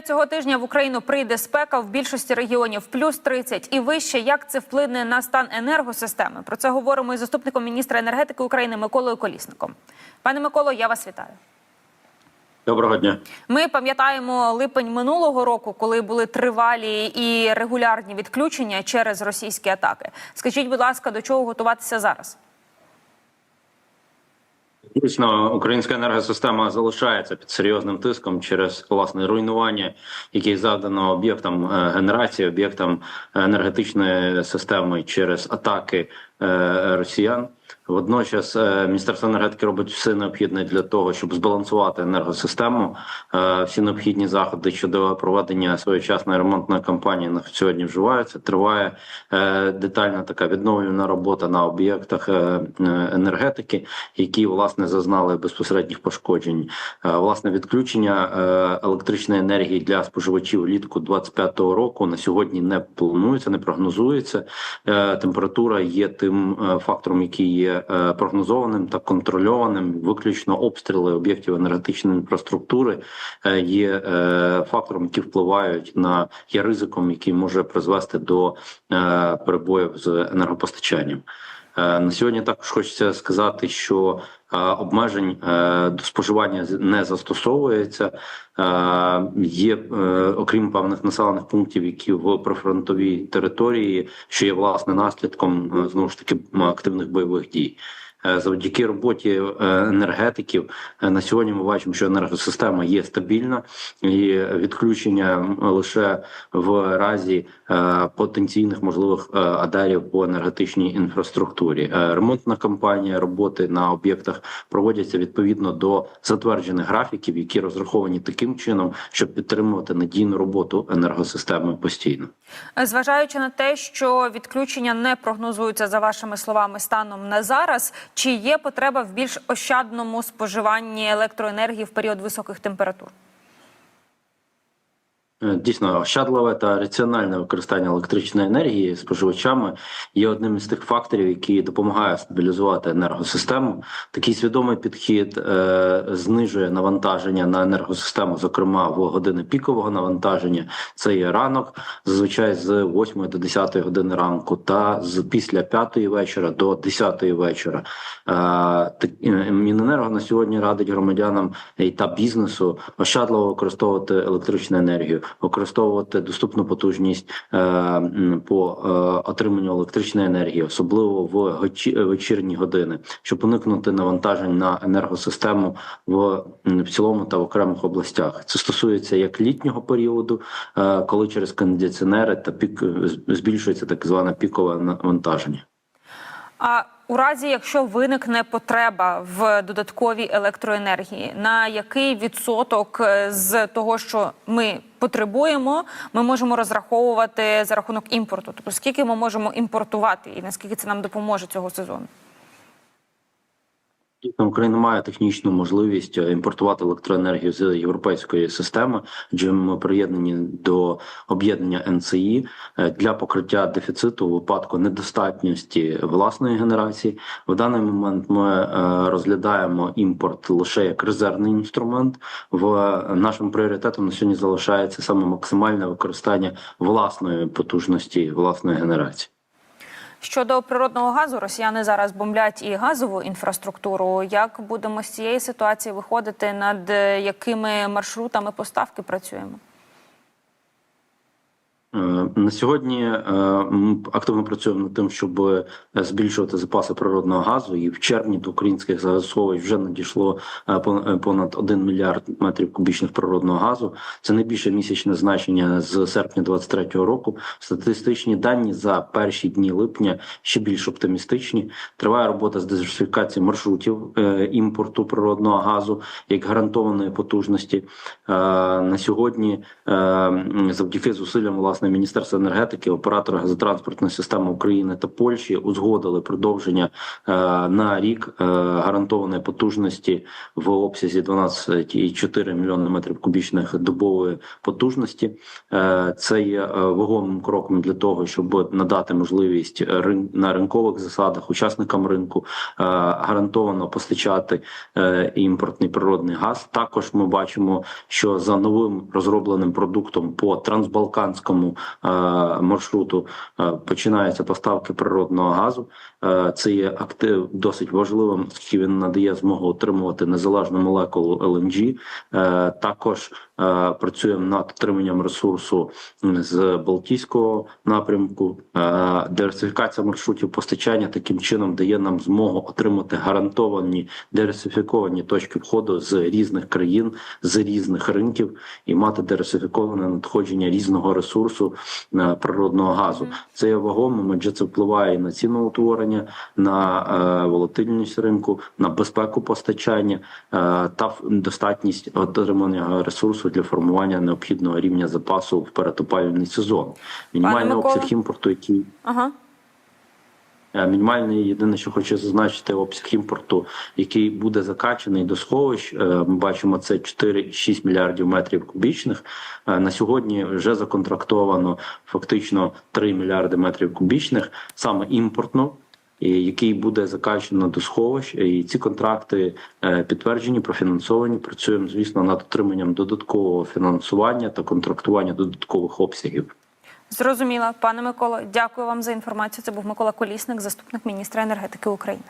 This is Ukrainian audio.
Вже цього тижня в Україну прийде спека в більшості регіонів плюс 30 і вище. Як це вплине на стан енергосистеми? Про це говоримо із заступником міністра енергетики України Миколою Колісником. Пане Миколо, я вас вітаю. Доброго дня. Ми пам'ятаємо липень минулого року, коли були тривалі і регулярні відключення через російські атаки. Скажіть, будь ласка, до чого готуватися зараз? Дійсно, українська енергосистема залишається під серйозним тиском через власне руйнування, яке завдано об'єктам е, генерації, об'єктам енергетичної системи через атаки е, росіян. Водночас е, міністерство енергетики робить все необхідне для того, щоб збалансувати енергосистему. Е, Всі необхідні заходи щодо проведення своєчасної ремонтної кампанії на сьогодні вживаються. Триває е, детальна така відновлювана робота на об'єктах енергетики, які власне зазнали безпосередніх пошкоджень. Власне відключення електричної енергії для споживачів влітку 25-го року на сьогодні не планується, не прогнозується. Температура є тим фактором, який є е, прогнозованим та контрольованим. Виключно обстріли об'єктів енергетичної інфраструктури е, є е, фактором, які впливають на є ризиком, який може призвести до перебоїв з енергопостачанням. На сьогодні також хочеться сказати, що обмежень е, до споживання з- не застосовується. Е, Є е, окрім певних населених пунктів, які в прифронтовій території, що є власне наслідком е, знову ж таки активних бойових дій. Е, Завдяки роботі е, енергетиків е, на сьогодні ми бачимо, що енергосистема є стабільна і відключення лише в разі потенційних можливих адарів по енергетичній інфраструктурі. Ремонтна кампанія роботи на об'єктах проводяться відповідно до затверджених графіків, які розраховані таким чином, щоб підтримувати надійну роботу енергосистеми постійно. Зважаючи на те, що відключення не прогнозуються за вашими словами станом на зараз, чи є потреба в більш ощадному споживанні електроенергії в період високих температур? Е, Дійсно, ощадливе та раціональне використання електричної енергії споживачами є одним із тих факторів, які допомагає стабілізувати енергосистему. Такий свідомий підхід е, знижує навантаження на енергосистему, зокрема в години пікового навантаження. Це є ранок, зазвичай з 8 до 10 години ранку, та з після 5 вечора до 10 вечора. Е, Міненерго на сьогодні радить громадянам та бізнесу ощадливо використовувати електричну енергію, використовувати доступну потужність е, по е, отриманню електричної енергії, особливо в вечірні години, щоб уникнути навантажень на енергосистему в, цілому та в окремих областях. Це стосується як літнього періоду, е, коли через кондиціонери та пік збільшується так зване пікове навантаження. А у разі, якщо виникне потреба в додатковій електроенергії, на який відсоток е, з того, що ми потребуємо, ми можемо розраховувати за рахунок імпорту? Тобто скільки ми можемо імпортувати, і наскільки це нам допоможе цього сезону? Україна має технічну можливість е, імпортувати електроенергію з європейської системи, адже ми приєднані до об'єднання НЦІ е, для покриття дефіциту у випадку недостатності власної генерації. В даний момент ми е, розглядаємо імпорт лише як резервний інструмент. В нашим пріоритетом на сьогодні залишається саме максимальне використання власної потужності власної генерації. Щодо природного газу, росіяни зараз бомблять і газову інфраструктуру. Як будемо з цієї ситуації виходити, над якими маршрутами поставки працюємо? Е, На сьогодні е, активно працюємо над тим, щоб е, збільшувати запаси природного газу. І в червні до українських газосховищ вже надійшло пон- понад 1 мільярд метрів кубічних природного газу. Це найбільше місячне значення з серпня 2023 року. Статистичні дані за перші дні липня ще більш оптимістичні. Триває робота з диверсифікації маршрутів імпорту природного газу як гарантованої потужності. На сьогодні завдяки зусиллям власне власне Міністерство енергетики, оператори газотранспортної системи України та Польщі узгодили продовження е, на рік е, гарантованої потужності в обсязі 12,4 мільйони метрів кубічних добової потужності. Е, Це є вагомим кроком для того, щоб надати можливість рин- на ринкових засадах учасникам ринку гарантовано постачати імпортний природний газ. Також ми бачимо, що за новим розробленим продуктом по трансбалканському е, маршруту е, починаються поставки природного газу. Е, Це є актив досить важливим, оскільки він надає змогу отримувати незалежну молекулу. Е, Також працюємо над отриманням ресурсу з Балтійського напрямку. Диверсифікація маршрутів постачання таким чином дає нам змогу отримати гарантовані диверсифіковані точки входу з різних країн, з різних ринків і мати диверсифіковане надходження різного ресурсу е, природного газу. Це є вагомим, адже це впливає на ціноутворення, на е, волатильність ринку, на безпеку постачання е, та достатність отриманого ресурсу для формування необхідного рівня запасу в перетопальний сезон. Мінімальний обсяг імпорту, який Ага. Е, Мінімальний єдине, що хочу зазначити, обсяг імпорту, який буде закачаний до сховищ. е, Ми бачимо це 4-6 мільярдів метрів кубічних. Е, На сьогодні вже законтрактовано фактично 3 мільярди метрів кубічних, саме імпортно. Який буде закачано до сховищ, і ці контракти підтверджені, профінансовані. Працюємо, звісно, над отриманням додаткового фінансування та контрактування додаткових обсягів. Зрозуміла, пане Миколо. Дякую вам за інформацію. Це був Микола Колісник, заступник міністра енергетики України.